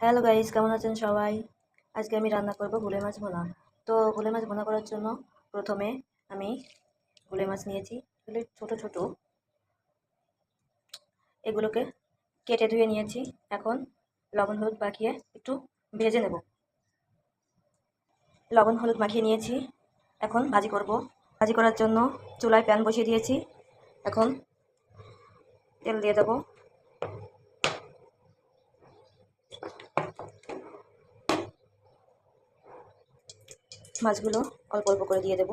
Hello guys, কেমন আছেন সবাই? আজকে আমি রান্না করব গুলে মাছ ভোনা। তো গুলে মাছ ভোনা করার জন্য প্রথমে আমি গুলে মাছ নিয়েছি। এগুলি ছোট ছোট। এগুলোকে কেটে ধুয়ে নিয়েছি। এখন লবণ হলুদ মাখিয়ে একটু ভেজে নেব। লবণ হলুদ মাখিয়ে নিয়েছি। এখন ভাজি করব। ভাজি করার জন্য চুলায় প্যান বসিয়ে দিয়েছি। এখন তেল দিয়ে দেবো। মাছগুলো অল্প অল্প করে দিয়ে দেব।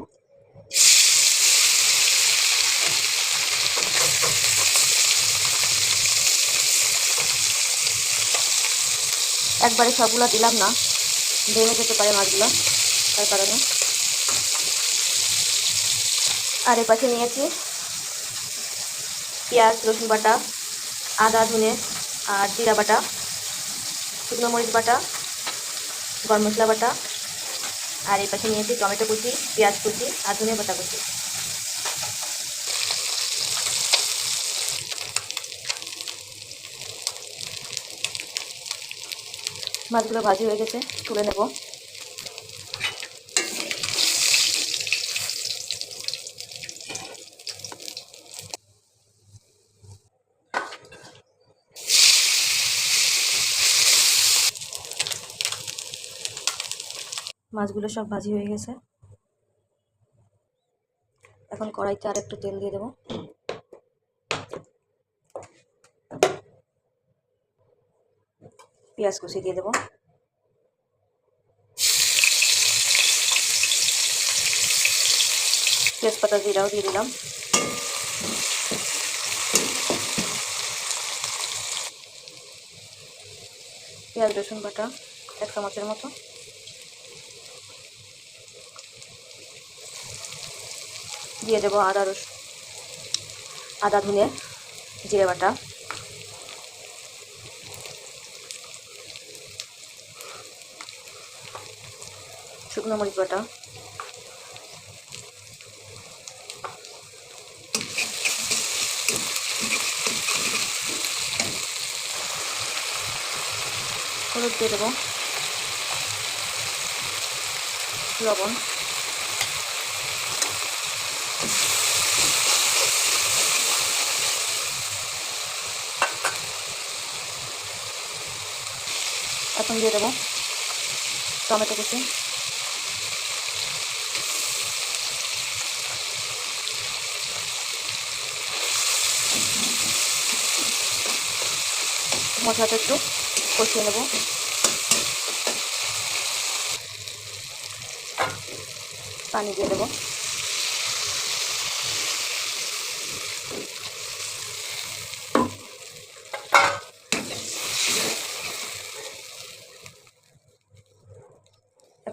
একবারে সবগুলো দিলাম না, ভেঙে যেতে পারে মাছগুলো, তার কারণে। আর এ পাশে নিয়েছি পেঁয়াজ, রসুন বাটা, আদা, ধনে, আর জিরা বাটা, শুকনো মরিচ বাটা, গরম মশলা বাটা আর এই পাশে নিয়েছি টমেটো কুচি, পেঁয়াজ কুচি আর ধনে পাতা কুচি। মাছগুলো ভাজি হয়ে গেছে, তুলে নেব। মাছগুলো সব ভাজি হয়ে গেছে। এখন কড়াইতে আর একটু তেল দিয়ে দেবো। পেঁয়াজ কুচি দিয়ে দেবো। তেজপাতা জিরাও দিয়ে দিলাম। পেঁয়াজ রসুন বাটা এক চামচের মতো। দিয়ে দেবো আদা রস, আদা, ধুনে, জিরে বাটা। শুকনো মরিচ বাটা। হলুদ দিয়ে দেবো। লবণ। এখন দিয়ে দেবো টমেটো কুচি। মশলাটা একটু কষিয়ে নেব। পানি দিয়ে দেবো।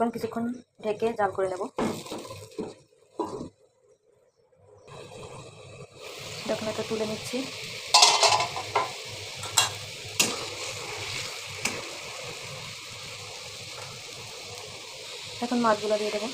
এখন কিছুক্ষণ ঢেকে জাল করে নেব। ঢাকনাটা তুলে নিচ্ছি। এখন মাছগুলো দিয়ে দেবো।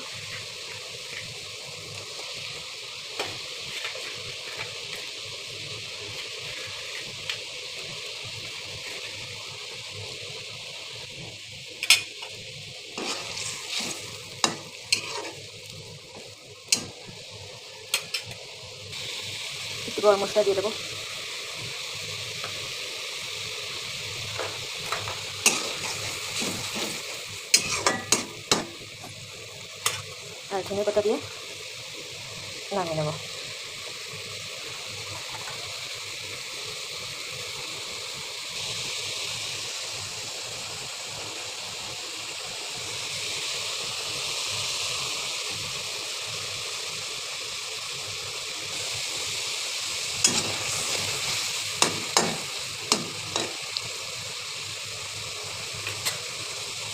গরম মশলা দিয়ে দেবো। আর ধনে পাতা দিয়ে নামিয়ে নেব।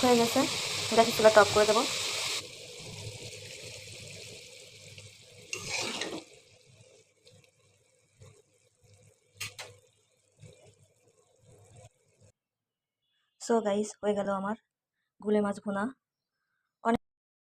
হয়ে গেছে। গ্যাসের চুলাটা অফ করে দেবো? সো গাইস হয়ে গেল আমার গুলে মাছ ভুনা।